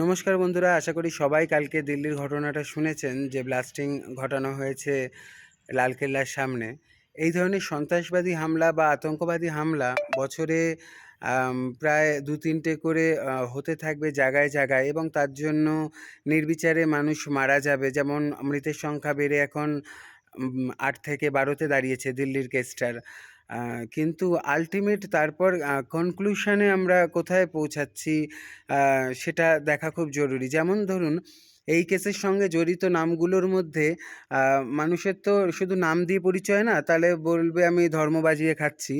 নমস্কার বন্ধুরা, আশা করি সবাই কালকে দিল্লির ঘটনাটা শুনেছেন যে ব্লাস্টিং ঘটানো হয়েছে লালকেল্লার সামনে। এই ধরনের সন্ত্রাসবাদী হামলা বা আতঙ্কবাদী হামলা বছরে প্রায় দু তিনটে করে হতে থাকবে জায়গায় জায়গায় এবং তার জন্য নির্বিচারে মানুষ মারা যাবে। যেমন মৃতের সংখ্যা বেড়ে এখন আট থেকে বারোতে দাঁড়িয়েছে দিল্লির কেসটার কিন্তু আলটিমেট তারপর কনক্লুশনে আমরা কোথায় পৌঁছাচ্ছি সেটা দেখা খুব জরুরি। যেমন ধরুন এই কেসের সঙ্গে জড়িত নামগুলোর মধ্যে মানুষের তো শুধু নাম দিয়ে পরিচয় না, তাহলে বলবে আমি ধর্ম বাজিয়ে খাচ্ছি।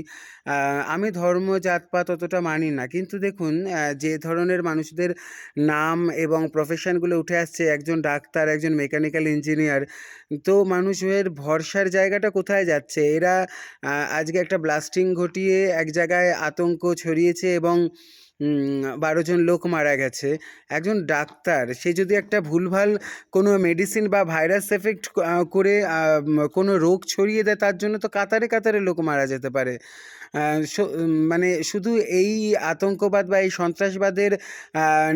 আমি ধর্ম, জাতপাত অতটা মানি না। কিন্তু দেখুন যে ধরনের মানুষদের নাম এবং প্রফেশনগুলো উঠে আসছে, একজন ডাক্তার, একজন মেকানিক্যাল ইঞ্জিনিয়ার তো মানুষের ভরসার জায়গাটা কোথায় যাচ্ছে? এরা আজকে একটা ব্লাস্টিং ঘটিয়ে এক জায়গায় আতঙ্ক ছড়িয়েছে এবং বারো জন লোক মারা গেছে। একজন ডাক্তার, সে যদি একটা ভুলভাল কোনো মেডিসিন বা ভাইরাস এফেক্ট করে কোনো রোগ ছড়িয়ে দেয়, তার জন্য তো কাতারে কাতারে লোক মারা যেতে পারে। মানে শুধু এই আতঙ্কবাদ বা এই সন্ত্রাসবাদের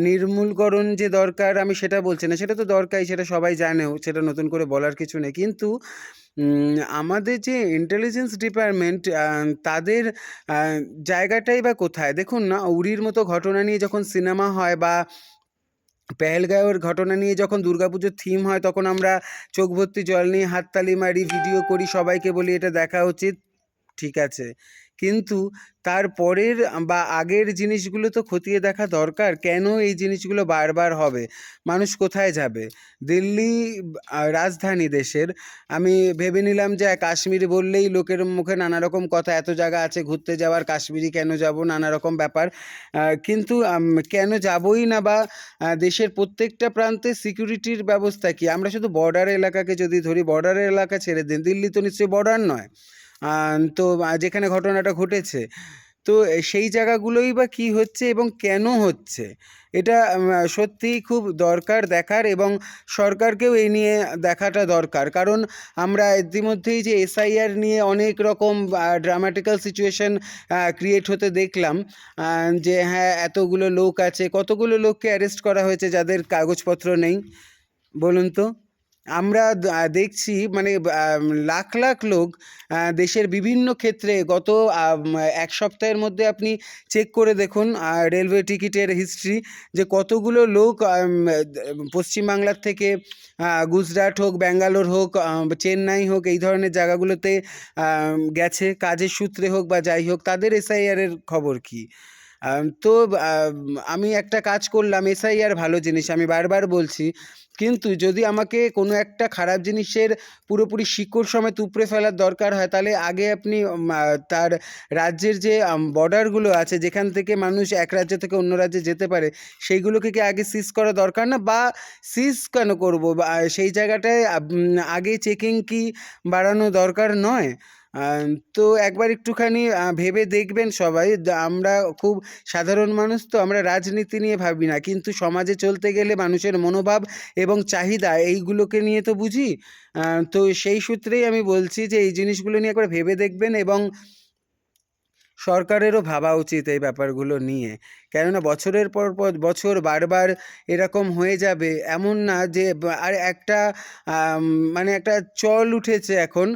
নির্মূলকরণ যে দরকার, আমি সেটা বলছি না। সেটা তো দরকারই, সেটা সবাই জানেও, সেটা নতুন করে বলার কিছু নেই। কিন্তু আমাদের যে ইন্টেলিজেন্স ডিপার্টমেন্ট তাদের জায়গাটাই বা কোথায়? দেখুন না উড়ির মতো ঘটনা নিয়ে যখন সিনেমা হয় বা পেহেলগাঁওয়ের ঘটনা নিয়ে যখন দুর্গাপুজোর থিম হয়, তখন আমরা চোখ ভর্তি জল নিয়ে হাততালি মারি ভিডিও করি, সবাইকে বলি, এটা দেখা উচিত। ঠিক আছে। কিন্তু তারপরের বা আগের জিনিসগুলো তো খতিয়ে দেখা দরকার, কেন এই জিনিসগুলো বারবার হবে? মানুষ কোথায় যাবে? দিল্লি রাজধানী দেশের। আমি ভেবে নিলাম যে কাশ্মীর বললেই লোকের মুখে নানা রকম কথা, এত জায়গা আছে ঘুরতে যাওয়ার, কাশ্মীরি কেন যাব? নানা রকম ব্যাপার কিন্তু কেন যাবই না বা দেশের প্রত্যেকটা প্রান্তে সিকিউরিটির ব্যবস্থা কি? আমরা শুধু বর্ডার এলাকাকে যদি ধরি বর্ডার এলাকা ছেড়ে দিন, দিল্লি তো নিশ্চয়ই বর্ডার নয়। তো যেখানে ঘটনাটা ঘটেছে। তো সেই জায়গাগুলোই বা কি হচ্ছে এবং কেন হচ্ছে? এটা সত্যিই খুব দরকার দেখার এবং সরকারকেও এই নিয়ে দেখাটা দরকার। কারণ আমরা ইতিমধ্যেই যে এসআইআর নিয়ে অনেক রকম ড্রামাটিক্যাল সিচুয়েশন ক্রিয়েট হতে দেখলাম। যে হ্যাঁ এতগুলো লোক আছে, কতগুলো লোককে অ্যারেস্ট করা হয়েছে যাদের কাগজপত্র নেই? বলুন তো। আমরা দেখছি মানে লাখ লাখ লোক দেশের বিভিন্ন ক্ষেত্রে গত এক সপ্তাহের মধ্যে আপনি চেক করে দেখুন রেলওয়ে টিকিটের হিস্ট্রি যে কতগুলো লোক পশ্চিমবাংলার থেকে গুজরাট হোক, ব্যাঙ্গালোর হোক চেন্নাই হোক, এই ধরনের জায়গাগুলোতে গেছে। কাজের সূত্রে হোক বা যাই হোক, তাদের এসআইআর এর খবর কি? তো, আমি একটা কাজ করলাম এসআইআর ভালো জিনিস, আমি বারবার বলছি, কিন্তু যদি আমাকে কোনো একটা খারাপ জিনিসের পুরোপুরি শিকড় সমেত উপড়ে ফেলার দরকার হয়, তাহলে আগে আপনি তার রাজ্যের যে বর্ডারগুলো আছে, যেখান থেকে মানুষ এক রাজ্য থেকে অন্য রাজ্যে যেতে পারে, সেইগুলোকে কি আগে সিজ করা দরকার না? বা সিজ কেন করব? সেই জায়গাটায় আগে চেকিং কি বাড়ানো দরকার নয়? তো একবার একটুখানি ভেবে দেখবেন সবাই। আমরা খুব সাধারণ মানুষ, তো আমরা রাজনীতি নিয়ে ভাবি না। কিন্তু সমাজে চলতে গেলে মানুষের মনোভাব এবং চাহিদা, এইগুলোকে নিয়ে তো বুঝি। তো সেই সূত্রেই আমি বলছি যে, এই জিনিসগুলো নিয়ে একবার ভেবে দেখবেন এবং সরকারেরও ভাবা উচিত এই ব্যাপারগুলো নিয়ে। কেননা বছরের পর বছর বারবার এরকম হয়ে যাবে, এমন না যে আর একটা মানে একটা চল উঠেছে এখন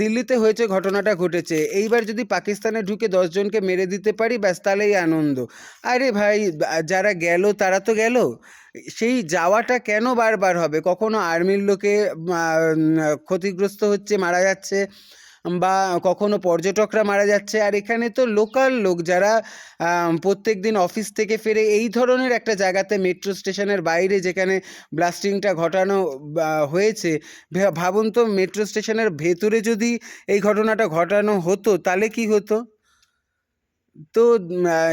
দিল্লিতে হয়েছে, ঘটনাটা ঘটেছে। এইবার যদি পাকিস্তানে ঢুকে দশজনকে মেরে দিতে পারি, ব্যাস তাহলেই আনন্দ। আরে ভাই যারা গেল, তারা তো গেল। সেই যাওয়াটা কেন বারবার হবে? কখনো আর্মির লোকে ক্ষতিগ্রস্ত হচ্ছে, মারা যাচ্ছে? বা কখনো পর্যটকরা মারা যাচ্ছে। আর এখানে তো লোকাল লোক যারা প্রত্যেক দিন অফিস থেকে ফিরে এই ধরনের একটা জায়গাতে মেট্রো স্টেশনের বাইরে যেখানে ব্লাস্টিংটা ঘটানো হয়েছে ভাবুন তো মেট্রো স্টেশনের ভেতরে যদি এই ঘটনাটা ঘটানো হতো, তাহলে কি হতো? তো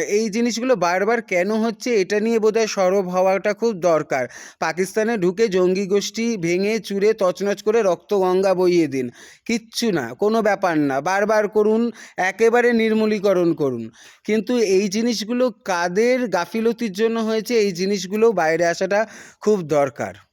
এই জিনিসগুলো বারবার কেন হচ্ছে এটা নিয়ে বোধহয় সরব হওয়াটা খুব দরকার। পাকিস্তানে ঢুকে জঙ্গি গোষ্ঠী ভেঙে, চুরে, তছনছ করে রক্ত গঙ্গা বইয়ে দিন। কিচ্ছু না, কোনো ব্যাপার না। বারবার করুন, একেবারে নির্মূলীকরণ করুন। কিন্তু এই জিনিসগুলো কাদের গাফিলতির জন্য হয়েছে, এই জিনিসগুলো বাইরে আসাটা খুব দরকার।